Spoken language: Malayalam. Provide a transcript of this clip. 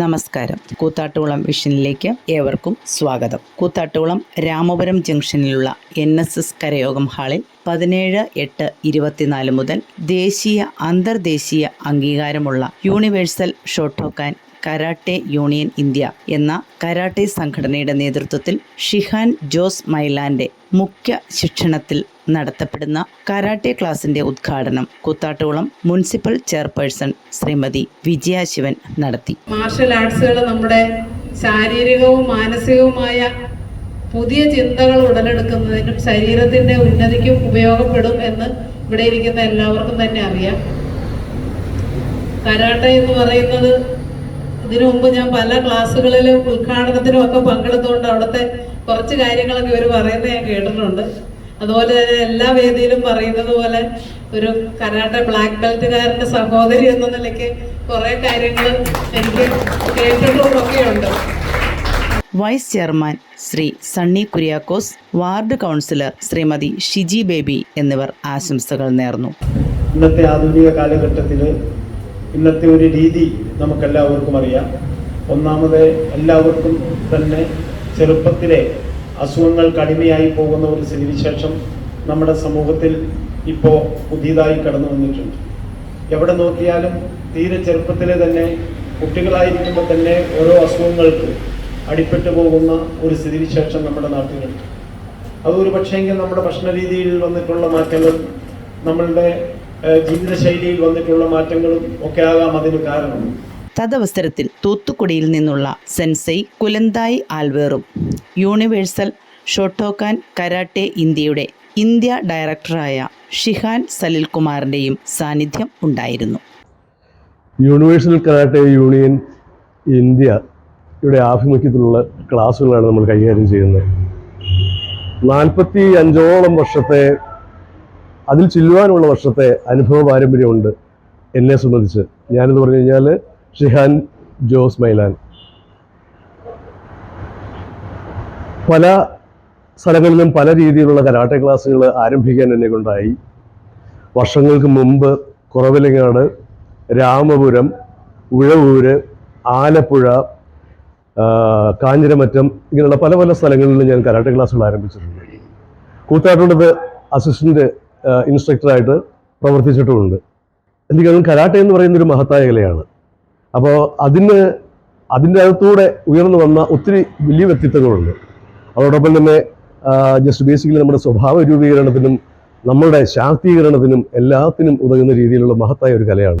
നമസ്കാരം. കൂത്താട്ടുകുളം വിഷനിലേക്ക് ഏവർക്കും സ്വാഗതം. കൂത്താട്ടുകുളം രാമപുരം ജംഗ്ഷനിലുള്ള എൻ എസ് എസ് കരയോഗം ഹാളിൽ പതിനേഴ് എട്ട് ഇരുപത്തിനാല് മുതൽ ദേശീയ അന്തർദേശീയ അംഗീകാരമുള്ള universal Shotokan karate union India എന്ന കരാട്ടെ സംഘടനയുടെ നേതൃത്വത്തിൽ ഷിഹാൻ ജോസ് മൈലാന്റെ മുഖ്യ ശിക്ഷണത്തിൽ നടത്തപ്പെടുന്ന കരാട്ടെ ക്ലാസിന്റെ ഉദ്ഘാടനം കൂത്താട്ടുകുളം മുനിസിപ്പൽ ചെയർപേഴ്സൺ ശ്രീമതി വിജയ ശിവൻ നടത്തി. മാർഷൽ ആർട്സുകൾ നമ്മുടെ ശാരീരികവും മാനസികവുമായ പുതിയ ചിന്തകൾ ഉടലെടുക്കുന്നതിനും ശരീരത്തിന്റെ ഉന്നതിക്കും ഉപയോഗപ്പെടും എന്ന് ഇവിടെ ഇരിക്കുന്ന എല്ലാവർക്കും തന്നെ അറിയാം. കരാട്ടെ എന്ന് പറയുന്നത് ഇതിനു മുമ്പ് ഞാൻ പല ക്ലാസ്സുകളിലും ഉദ്ഘാടനത്തിനും ഒക്കെ പങ്കെടുത്തുകൊണ്ട് അവിടുത്തെ കുറച്ച് കാര്യങ്ങളൊക്കെ ഇവർ പറയുന്നത് ഞാൻ കേട്ടിട്ടുണ്ട്. അതുപോലെ തന്നെ എല്ലാ വേദിയിലും പറയുന്നത് പോലെ ഒരു കരാട്ടെ ബ്ലാക്ക് ബെൽറ്റുകാരന്റെ സഹോദരി എന്ന നിലയ്ക്ക് കുറെ കാര്യങ്ങൾ എനിക്ക് കേട്ടിട്ടുമൊക്കെ ഉണ്ട് vice chairman Shri Sunny Kuriakose ward councillor Shrimati Shiji Baby എന്നിവർ ആശംസകൾ നേർന്നു. ഇന്നത്തെ ആധുനിക കാലഘട്ടത്തിൽ ഇന്നത്തെ ഒരു രീതി നമുക്കെല്ലാവർക്കും അറിയാം. ഒന്നാമത് എല്ലാവർക്കും തന്നെ ചെറുപ്പത്തിലെ അസുഖങ്ങൾക്ക് കടിമയായി പോകുന്ന ഒരു സ്ഥിതിവിശേഷം നമ്മുടെ സമൂഹത്തിൽ ഇപ്പോൾ പുതിയതായി കടന്നു വന്നിട്ടുണ്ട്. എവിടെ നോക്കിയാലും തീരെ ചെറുപ്പത്തിലെ തന്നെ കുട്ടികളായിരിക്കുമ്പോൾ തന്നെ ഓരോ അസുഖങ്ങൾക്ക് അടിപ്പെട്ടു പോകുന്ന ഒരു സ്ഥിതിവിശേഷം നമ്മുടെ നാട്ടിലുണ്ട്. അതൊരു പക്ഷേങ്കിൽ നമ്മുടെ ഭക്ഷണ രീതിയിൽ വന്നിട്ടുള്ള മാറ്റങ്ങൾ നമ്മളുടെ ജീവിതശൈലിയിൽ വന്നിട്ടുള്ള മാറ്റങ്ങളും ഒക്കെ ആകാം അതിന് കാരണം. തദവസരത്തിൽ തൂത്തുക്കുടിയിൽ നിന്നുള്ള സെൻസൈ കുലന്തായി ആൽവേറും യൂണിവേഴ്സൽ ഷോട്ടോക്കാൻ കരാട്ടെ ഇന്ത്യയുടെ ഇന്ത്യ ഡയറക്ടറായ ഷിഹാൻ സലിൽകുമാറിന്റെയും സാന്നിധ്യം ഉണ്ടായിരുന്നു. യൂണിവേഴ്സൽ കരാട്ടെ യൂണിയൻ ഇന്ത്യയുടെ ആഭിമുഖ്യത്തിലുള്ള ക്ലാസ്സുകളാണ് നമ്മൾ കൈകാര്യം ചെയ്യുന്നത്. നാൽപ്പത്തി അഞ്ചോളം വർഷത്തെ അതിൽ ചെല്ലുവാനുള്ള വർഷത്തെ അനുഭവ പാരമ്പര്യമുണ്ട് എന്നെ സംബന്ധിച്ച്. ഞാനെന്ന് പറഞ്ഞു കഴിഞ്ഞാൽ ഷിഹാൻ ജോസ് മൈലാൻ. പല സ്ഥലങ്ങളിലും പല രീതിയിലുള്ള കരാട്ടെ ക്ലാസ്സുകൾ ആരംഭിക്കാൻ എന്നെ കൊണ്ടായി. വർഷങ്ങൾക്ക് മുമ്പ് കുറവിലങ്ങാട് രാമപുരം ഉഴവൂര് ആലപ്പുഴ കാഞ്ഞിരമറ്റം ഇങ്ങനെയുള്ള പല പല സ്ഥലങ്ങളിലും ഞാൻ കരാട്ടെ ക്ലാസ്സുകൾ ആരംഭിച്ചിട്ടുണ്ട്. കൂത്താട്ടുള്ളത് അസിസ്റ്റന്റ് ഇൻസ്ട്രക്ടറായിട്ട് പ്രവർത്തിച്ചിട്ടുമുണ്ട്. എനിക്ക് കരാട്ടെ എന്ന് പറയുന്ന ഒരു മഹത്തായ കലയാണ്. അപ്പോൾ അതിന് അതിന്റെ അകത്തൂടെ ഉയർന്നു വന്ന ഒത്തിരി വലിയ വ്യക്തിത്വങ്ങളുണ്ട്. അതോടൊപ്പം തന്നെ ജസ്റ്റ് ബേസിക്കലി നമ്മുടെ സ്വഭാവ രൂപീകരണത്തിനും നമ്മുടെ ശാക്തീകരണത്തിനും എല്ലാത്തിനും ഉതകുന്ന രീതിയിലുള്ള മഹത്തായ ഒരു കലയാണ്.